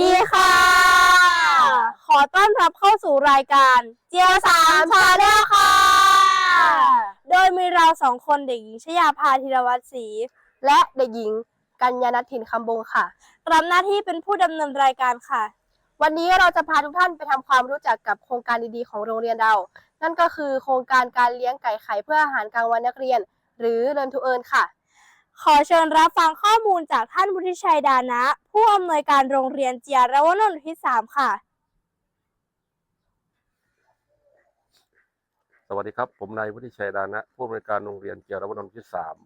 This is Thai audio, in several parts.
ดีค่ะ ขอต้อนรับเข้าสู่รายการเจียสามชาแนลค่ะ โดยมีเราสองคนเด็กหญิงชยาภาธีรวัตรศรีและเด็กหญิงกัญญาณถิ่นคำบงค่ะรับหน้าที่เป็นผู้ดำเนินรายการค่ะ วันนี้เราจะพาทุกท่านไปทำความรู้จักกับโครงการดีๆของโรงเรียนเรา นั่นก็คือโครงการการเลี้ยงไก่ไข่เพื่ออาหารกลางวันนักเรียน หรือ Learn to Earn ค่ะ ขอเชิญรับฟังข้อมูลจากท่านบุธิชัยดานะ ผู้อำนวยการโรงเรียนเจียรวนนท์ที่สามค่ะ สวัสดีครับ ผมนายวุฒิชัยดานะ ผู้อำนวยการโรงเรียนเกียรวนนท์ที่สาม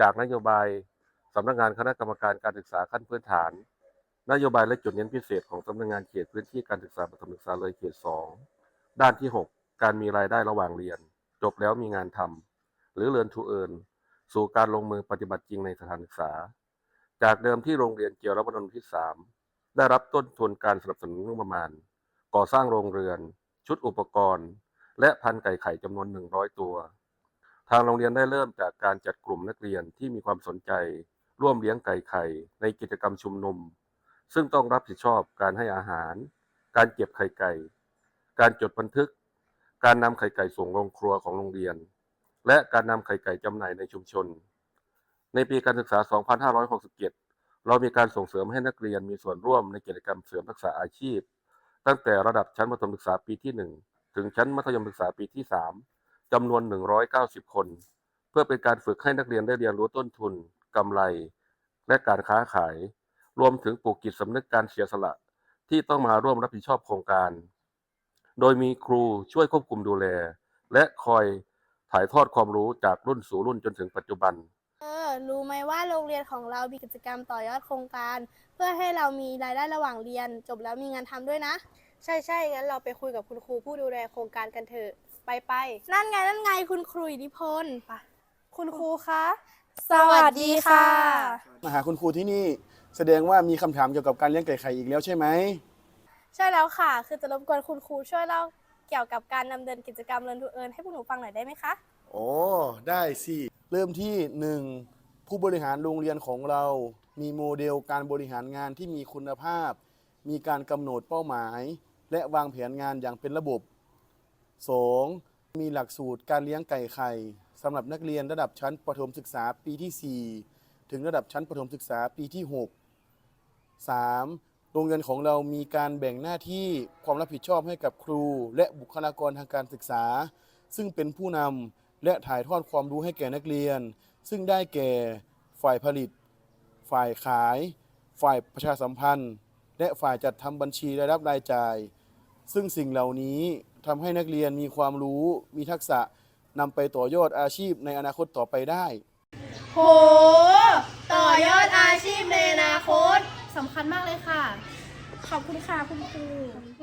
จากนโยบายสำนักงานคณะกรรมการการศึกษาขั้นพื้นฐาน นโยบายและจุดเน้นพิเศษของสำนักงานเขตพื้นที่การศึกษาประถมศึกษาเลยเขตสองด้านที่ 6 การมีรายได้ระหว่างเรียน จบแล้วมีงานทำหรือเรียนทูเอิน สู่การลงมือปฏิบัติจริงในสถานศึกษา จากเดิมที่โรงเรียนเกียรติวนนท์ที่สามได้รับต้นทุนการสนับสนุนงบประมาณ ก่อสร้างโรงเรือน ชุดอุปกรณ์ และพันไก่ไข่จำนวน 100 ตัว ทางโรงเรียนได้เริ่มจากการจัดกลุ่มนักเรียนที่มีความสนใจ ร่วมเลี้ยงไก่ไข่ในกิจกรรมชุมนุม ซึ่งต้องรับผิดชอบการให้อาหาร การเก็บไข่ไก่ การจดบันทึก การนำไข่ไก่ส่งโรงครัวของโรงเรียน และการนำไข่ไก่จำหน่ายในชุมชน ในปีการศึกษา 2567 เรามีการส่งเสริมให้นักเรียนมีส่วนร่วมในกิจกรรมเสริมทักษะอาชีพ ตั้งแต่ระดับชั้นประถมศึกษาปีที่ 1 ถึงชั้นมัธยมศึกษาปีที่ 3จำนวน 190 คน เพื่อเป็นการฝึกให้นักเรียนได้เรียนรู้ต้นทุนกำไร และการค้าขาย รวมถึงปลูกจิตสำนึกการเสียสละ ที่ต้องมาร่วมรับผิดชอบโครงการ โดยมีครูช่วยควบคุมดูแล และคอย ถ่ายทอดความรู้จากรุ่นสู่รุ่นจนถึงปัจจุบัน เออ รู้ไหมว่าโรงเรียนของเรามีกิจกรรมต่อยอดโครงการ เพื่อให้เรามีรายได้ระหว่างเรียน จบแล้วมีงานทำด้วยนะ ใช่ใช่งั้นเราไปคุยกับคุณครูผู้ดูแลโครงการกันเถอะไปไปนั่นไงนั่นไงคุณครูอิทธิพลคุณครูคะสวัสดีค่ะ มาหาคุณครูที่นี่แสดงว่ามีคำถามเกี่ยวกับการเลี้ยงไก่ไข่อีกแล้วใช่ไหม ใช่แล้วค่ะ คือจะรบกวนคุณครูช่วยเล่า เกี่ยวกับการดำเนินกิจกรรมเรียนทูเอิญให้พวกหนูฟังหน่อยได้ไหมคะ โอ้ได้สิ เริ่มที่หนึ่งผู้บริหารโรงเรียนของเรา มีโมเดลการบริหารงานที่มีคุณภาพ มีการกำหนดเป้าหมาย และวางแผนงานอย่างเป็นระบบ 2. มีหลักสูตรการเลี้ยงไก่ไข่สำหรับนักเรียนระดับชั้นประถมศึกษาปีที่ 4 ถึงระดับชั้นประถมศึกษาปีที่ 6 3. โรงเรียนของเรามีการแบ่งหน้าที่ความรับผิดชอบให้กับครู และบุคลากรทางการศึกษา ซึ่งเป็นผู้นำและถ่ายทอดความรู้ให้แก่นักเรียน ซึ่งได้แก่ฝ่ายผลิต ฝ่ายขาย ฝ่ายประชาสัมพันธ์ และฝ่ายจัดทำบัญชีรายรับรายจ่าย ซึ่งสิ่งเหล่านี้ทำให้นักเรียนมีความรู้ มีทักษะนำไปต่อยอดอาชีพในอนาคตต่อไปได้ โห ต่อยอดอาชีพในอนาคต สำคัญมากเลยค่ะ ขอบคุณค่ะคุณครู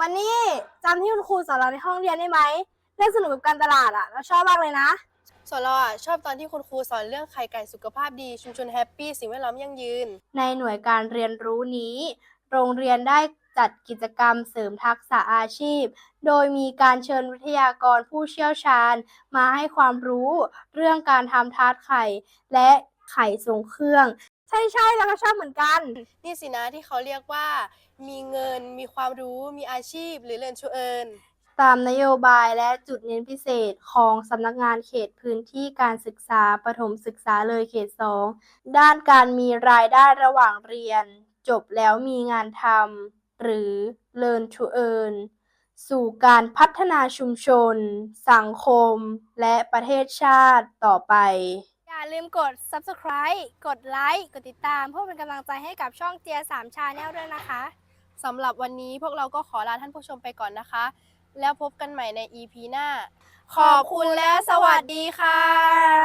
วันนี้จำที่คุณครูสอนเราในห้องเรียนได้ไหมเรื่องสนุกกับการตลาดอะเราชอบมากเลยนะ ส่วนเราอะชอบตอนที่คุณครูสอนเรื่องไข่ไก่สุขภาพดีชุมชนแฮปปี้สิ่งแวดล้อมยั่งยืน ในหน่วยการเรียนรู้นี้ โรงเรียนได้จัดกิจกรรมเสริมทักษะอาชีพ โดยมีการเชิญวิทยากรผู้เชี่ยวชาญ มาให้ความรู้เรื่องการทำทาร์ตไข่ และไข่ทรงเครื่อง ใช่ใช่แล้วก็ชอบเหมือนกัน นี่สินะที่เขาเรียกว่า มีเงินมีความรู้มีอาชีพหรือ Learn to Earn ตามนโยบายและจุดเน้นพิเศษของสำนักงานเขตพื้นที่การศึกษาประถมศึกษาเลยเขต 2 ด้านการมีรายได้ระหว่างเรียน จบแล้วมีงานทำหรือ Learn to Earn สู่การพัฒนาชุมชน สังคม และประเทศชาติต่อไป อย่าลืมกด subscribe กดไลค์ กดติดตาม เพื่อเป็นกำลังใจให้กับช่องเจียสามชาแนลด้วยนะคะสำหรับวันนี้พวกเราก็ขอลาท่านผู้ชมไปก่อนนะคะ แล้วพบกันใหม่ใน EP หน้า ขอบคุณและสวัสดีค่ะ